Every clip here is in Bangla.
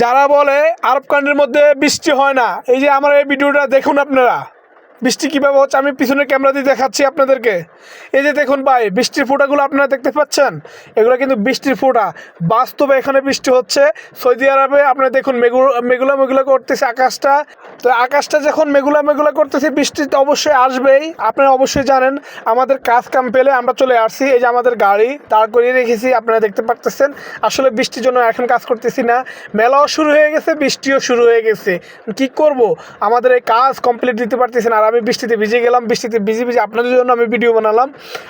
যারা বলে আরব কান্ট্রির মধ্যে বৃষ্টি হয় না, এই যে আমার এই ভিডিওটা দেখুন আপনারা। বৃষ্টি কীভাবে হচ্ছে? আমি পিছনে ক্যামেরা দিয়ে দেখাচ্ছি আপনাদেরকে। এই যে দেখুন ভাই, বৃষ্টির ফোঁটাগুলো আপনারা দেখতে পাচ্ছেন? এগুলো কিন্তু বৃষ্টির ফোঁটা। বাস্তবে এখানে বৃষ্টি হচ্ছে। সৌদি আরবে আপনারা দেখুন মেগুলা মেগুলা করতেছে আকাশটা। তো আকাশটা যখন মেগুলা মেগুলা করতেছে, বৃষ্টি তো অবশ্যই আসবেই। আপনারা অবশ্যই জানেন, আমাদের কাজ কাম পেলে আমরা চলে আসছি। এই যে আমাদের গাড়ি, দাঁড় করিয়ে রেখেছি, আপনারা দেখতে পাচ্ছেন আসলে বৃষ্টির জন্য এখন কাজ করতেছি না। মেলাও শুরু হয়ে গেছে, বৃষ্টিও শুরু হয়ে গেছে। কি করব? আমাদের এই কাজ কমপ্লিট দিতে পারতেছি না আর আমি বৃষ্টিতে ভিজে গেলাম, বৃষ্টিতে ভিজে ভিজে আপনাদের জন্য আমি ভিডিও বানালাম।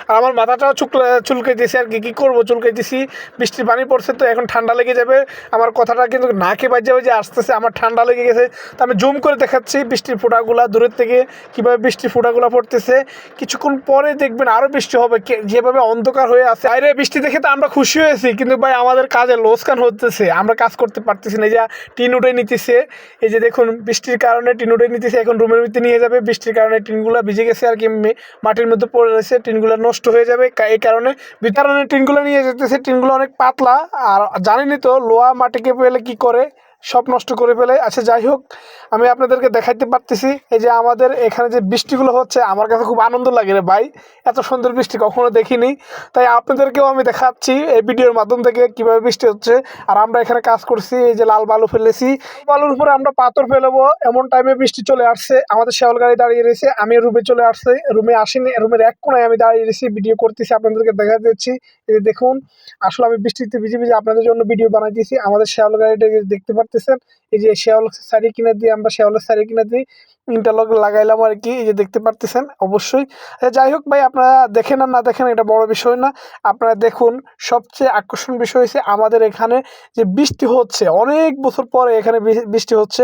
আর আমার মাথাটাও চুকলা, চুলকাইতেছে আর কি, কী করব? চুলকাইতেছি, বৃষ্টির পানি পড়ছে তো এখন ঠান্ডা লেগে যাবে। আমার কথাটা কিন্তু নাকে বাজে বাজে আসতেছে, আমার ঠান্ডা লেগে গেছে। তো আমি জুম করে দেখাচ্ছি বৃষ্টির ফোঁটাগুলা দূরের থেকে, কীভাবে বৃষ্টির ফোঁটাগুলো পড়তেছে। কিছুক্ষণ পরে দেখবেন আরও বৃষ্টি হবে যেভাবে অন্ধকার হয়ে আছে। বাইরে বৃষ্টি দেখে তো আমরা খুশি হয়েছি, কিন্তু ভাই আমাদের কাজে লোসকান হতেছে। আমরা কাজ করতে পারতেছি না, এই যে টিন উঠে নিতেছে। এই যে দেখুন, বৃষ্টির কারণে টিন উঠে নিতেছে, এখন রুমের ভিতরে নিয়ে যাবে বৃষ্টির কারণে টিনগুলো ভিজে গেছে আর কি মাটির মধ্যে পড়ে রয়েছে, টিনগুলো নষ্ট হয়ে যাবে। এই কারণে বিতরণের টিনগুলো নিয়ে যেতেছে, টিনগুলো অনেক পাতলা। আর জানেনই তো, লোহা মাটিকে পেলে কি করে? সব নষ্ট করে ফেলে। আচ্ছা যাই হোক, আমি আপনাদেরকে দেখাইতে পারতেছি। এই যে আমাদের এখানে যে বৃষ্টিগুলো হচ্ছে, আমার কাছে খুব আনন্দ লাগে রে ভাই। এত সুন্দর বৃষ্টি কখনো দেখিনি। তাই আপনাদেরকেও আমি দেখাচ্ছি এই ভিডিওর মাধ্যম থেকে কীভাবে বৃষ্টি হচ্ছে। আর আমরা এখানে কাজ করছি, এই যে লাল বালু ফেলেছি। বালুর উপরে আমরা পাথর ফেলব। এমন টাইমে বৃষ্টি চলে আসছে, আমাদের শেওল গাড়ি দাঁড়িয়ে রয়েছে। আমি রুমে চলে আসছে, রুমে আসিনি, রুমের এক কোনায় আমি দাঁড়িয়ে রয়েছি ভিডিও করতেছি, আপনাদেরকে দেখা দিচ্ছি। এই দেখুন, আসলে আমি বৃষ্টিতে ভিজে ভিজে আপনাদের জন্য ভিডিও বানাইতেছি আমাদের শেওল গাড়িটা দেখতে পারতেছেন। এই যে শেওল শাড়ি কিনে দিয়ে, আমরা শেওলের শাড়ি কিনে দিই ইন্টারলক লাগাইলাম আর কি, এই যে দেখতে পারতেছেন, অবশ্যই। যাই হোক ভাই, আপনারা দেখেন আর না দেখেন, এটা বড় বিষয় না। আপনারা দেখুন, সবচেয়ে আকর্ষণ বিষয় হচ্ছে আমাদের এখানে যে বৃষ্টি হচ্ছে, অনেক বছর পরে এখানে বৃষ্টি হচ্ছে।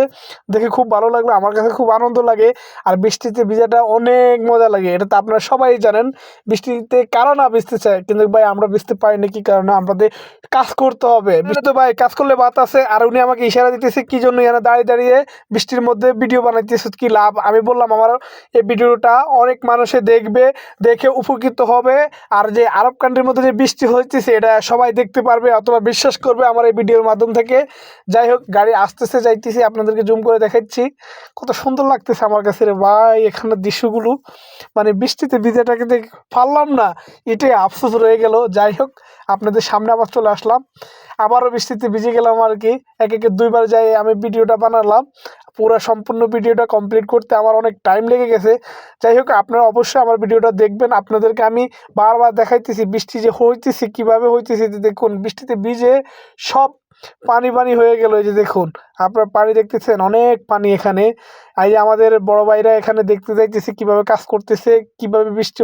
দেখে খুব ভালো লাগল, আমার কাছে খুব আনন্দ লাগে। আর বৃষ্টিতে ভিজাটা অনেক মজা লাগে, এটা তো আপনারা সবাই জানেন। বৃষ্টিতে কারও না ভিজতে চায়? কিন্তু ভাই, আমরা ভিজতে পারি না, কি কারণে? আমাদের কাজ করতে হবে। বুঝলে তো ভাই কাজ করলে বাত আছে আর উনি আমাকে ইশারা দিতেছে কি জন্য এখানে দাঁড়িয়ে দাঁড়িয়ে বৃষ্টির মধ্যে ভিডিও বানাইতেছে, কি লাভ? আমি বললাম, আমার এই ভিডিওটা অনেক মানুষে দেখবে, দেখে উপকৃত হবে। আর যে আরব কান্ট্রির মধ্যে যে বৃষ্টি হইতেছে, এটা সবাই দেখতে পারবে অথবা বিশ্বাস করবে আমার এই ভিডিওর মাধ্যম থেকে। যাই হোক, গাড়ি আসতেছে, যাইতেছি, আপনাদেরকে জুম করে দেখাচ্ছি। কত সুন্দর লাগতেছে আমার কাছে রে ভাই এখানে দৃশ্যগুলো। মানে বৃষ্টিতে ভিজেটাকে দেখ পারলাম না, এটাই আফসোস রয়ে গেল। যাই হোক আপনাদের সামনে আবার চলে আসলাম। আবারও বৃষ্টিতে ভিজে গেলাম আর কি। এক একে দুইবার যাই আমি ভিডিওটা বানালাম। পুরো সম্পূর্ণ ভিডিওটা কমপ্লিট করতে আমার অনেক টাইম লেগে গেছে। যাই হোক, আপনারা অবশ্যই আমার ভিডিওটা দেখবেন। আপনাদেরকে আমি বারবার দেখাইতেছি বৃষ্টি যে হইতেছে, কীভাবে হইতেছে দেখুন বৃষ্টিতে ভিজে সব পানি পানি হয়ে গেল এই যে দেখুন, আপনারা পানি দেখতেছেন, অনেক পানি এখানে। এই যে আমাদের বড় ভাইরা এখানে দেখতে যাইতেছে কীভাবে কাজ করতেছে, কীভাবে বৃষ্টি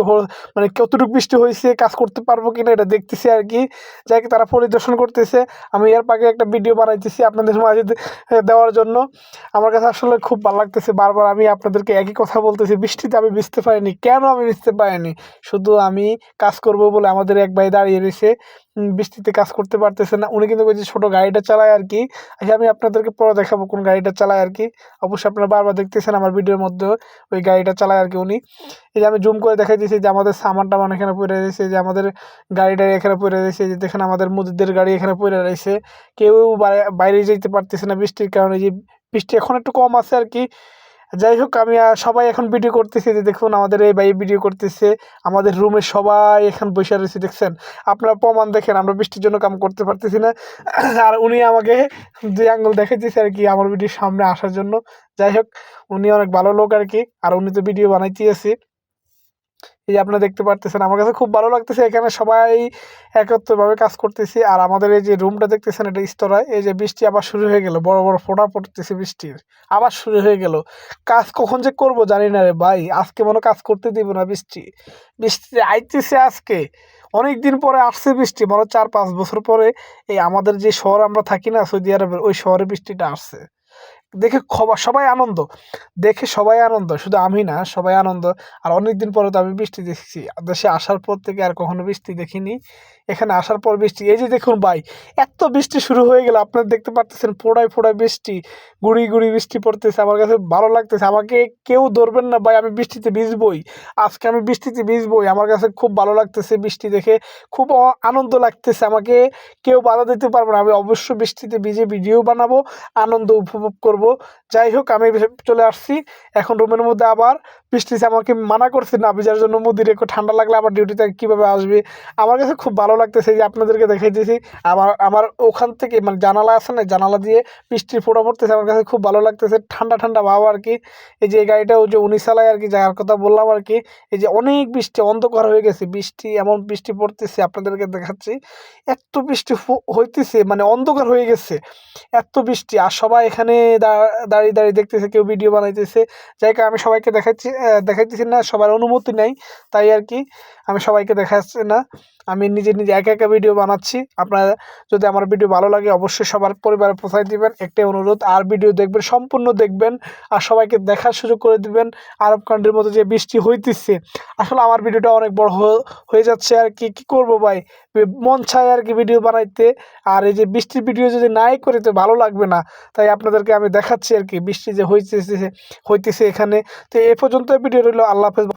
মানে কতটুকু বৃষ্টি হয়েছে, কাজ করতে পারব কিনা এটা দেখতেছি আর কি। যাই তারা পরিদর্শন করতেছে। আমি এর পাকে একটা ভিডিও বানাইতেছি আপনাদের মাঝে দেওয়ার জন্য। আমার কাছে আসলে খুব ভালো লাগতেছে, বারবার আমি আপনাদেরকে একই কথা বলতেছি, বৃষ্টিতে আমি ভিজতে পারিনি, কেন আমি ভিজতে পারিনি? শুধু আমি কাজ করব বলে আমাদের এক ভাই দাঁড়িয়ে রয়েছে বৃষ্টিতে কাজ করতে পারতেছে না। উনি কিন্তু যে ছোটো গাড়িটা চালায় আর কি। আচ্ছা আমি আপনাদেরকে পরে দেখাবো কোন গাড়িটা চালায় আর কি। অবশ্যই আপনারা বারবার দেখতেছেন আমার ভিডিওর মধ্যে ওই গাড়িটা চালায় আর কি উনি। এই যে আমি জুম করে দেখাই দিয়েছি যে আমাদের সামান টামান এখানে পড়ে রয়েছে, যে আমাদের গাড়িটা এখানে পড়ে রয়েছে যে দেখেন আমাদের মুদিদের গাড়ি এখানে পড়ে রয়েছে। কেউ বাইরে- যেতে পারতেছে না বৃষ্টির কারণে যে বৃষ্টি এখন একটু কম আছে আর কি। যাই হোক, আমি সবাই এখন ভিডিও করতেছি যে দেখুন আমাদের এই ভাই ভিডিও করতেছে। আমাদের রুমে সবাই এখন বসে রয়েছে, দেখছেন? আপনারা প্রমাণ দেখেন, আমরা বৃষ্টির জন্য কাম করতে পারতেছি না। আর উনি আমাকে দুই আঙ্গুল দেখাইতেছে আর কি আমার ভিডিওর সামনে আসার জন্য। যাই হোক, উনি অনেক ভালো লোক আর কি, আর উনি তো ভিডিও বানাইতেই আছে। এই যে আপনারা দেখতে পারতেছেন, আমার কাছে খুব ভালো লাগতেছে, এখানে সবাই একত্রভাবে কাজ করতেছি। আর আমাদের এই যে রুমটা দেখতেছেন, এটা স্তরায় এই যে বৃষ্টি আবার শুরু হয়ে গেল, বড় বড় ফোঁটা পড়তেছে বৃষ্টির, আবার শুরু হয়ে গেল। কাজ কখন যে করব জানি না রে ভাই, আজকে মনে কাজ করতে দিব না বৃষ্টি। বৃষ্টি আইতেছে আজকে অনেক দিন পরে আসছে বৃষ্টি, মনে চার পাঁচ বছর পরে, এই আমাদের যে শহর আমরা থাকি না, সৌদি আরবের, ওই শহরে বৃষ্টিটা আসছে। দেখে খবর সবাই আনন্দ। দেখে সবাই আনন্দ, শুধু আমি না, সবাই আনন্দ। আর অনেক দিন পরে তো আমি বৃষ্টি দেখেছি। দেশে আসার পর থেকে আর কখনো বৃষ্টি দেখিনি। এখানে আসার পর বৃষ্টি, এই যে দেখুন ভাই, এত বৃষ্টি শুরু হয়ে গেল। আপনারা দেখতে পাচ্ছেন ফোড়ায় ফোড়ায় বৃষ্টি, গুড়ি গুড়ি বৃষ্টি পড়তেছে। আমার কাছে ভালো লাগতেছে। আমাকে কেউ ধরবেন না ভাই, আমি বৃষ্টিতে ভিজবই। আজকে আমি বৃষ্টিতে ভিজবই। আমার কাছে খুব ভালো লাগতেছে বৃষ্টি দেখে। খুব আনন্দ লাগতেছে আমাকে। কেউ বাধা দিতে পারবে না। আমি অবশ্যই বৃষ্টিতে ভিজে ভিডিও বানাবো, আনন্দ উপভোগ করব। যাই হোক, আমি চলে আসছি। এখন রুমের মধ্যে আবার বৃষ্টিতে আমাকে মানা করছে না, ভিজার জন্য মুদির একটু ঠান্ডা লাগলে আবার ডিউটিতে কীভাবে আসবে? আমার কাছে খুব ভালো লাগতেছে যে আপনাদেরকে দেখাই দিয়েছি আমার আমার ওখান থেকে মানে জানালা আছে না, জানালা দিয়ে বৃষ্টির ফোঁটা পড়তেছে, আমার কাছে খুব ভালো লাগতেছে। ঠান্ডা ঠান্ডা ভাব আর কি। এই যে গাড়িটা, ওই যে উনি চালায় আর কি যাওয়ার কথা বললাম আর কি, এই যে অনেক বৃষ্টি, অন্ধকার হয়ে গেছে। বৃষ্টি, এমন বৃষ্টি পড়তেছে, আপনাদেরকে দেখাচ্ছি। এত বৃষ্টি হইতেছে মানে অন্ধকার হয়ে গেছে। এত বৃষ্টি, আর সবাই এখানে দাঁড়িয়ে দাঁড়িয়ে দেখতেছে, কেউ ভিডিও বানাইতেছে। যাই আমি সবাইকে দেখাচ্ছি দেখাইতেছি না, সবার অনুমতি নেই, তাই আর কি। আমি সবাইকে দেখাচ্ছি না। আমি নিজে নিজে একা একা ভিডিও বানাচ্ছি। আপনারা যদি আমার ভিডিও ভালো লাগে, অবশ্যই সবার পরিবারে পৌঁছায় দিবেন। একটাই অনুরোধ, আর ভিডিও দেখবেন, সম্পূর্ণ দেখবেন, আর সবাইকে দেখার সুযোগ করে দিবেন। আরব কান্ট্রির মতো যে বৃষ্টি হইতেছে, আসলে আমার ভিডিওটা অনেক বড় হয়ে যাচ্ছে আর কি। কী করব ভাই? মন চায় আর কি ভিডিও বানাইতে। আর এই যে বৃষ্টির ভিডিও যদি নাই করি তো ভালো লাগবে না। তাই আপনাদেরকে আমি দেখাচ্ছি আর কি, বৃষ্টি যে হইতেছে হইতেছে এখানে। তো এ পর্যন্ত ভিডিও রইল, আল্লাহ হাফেজ।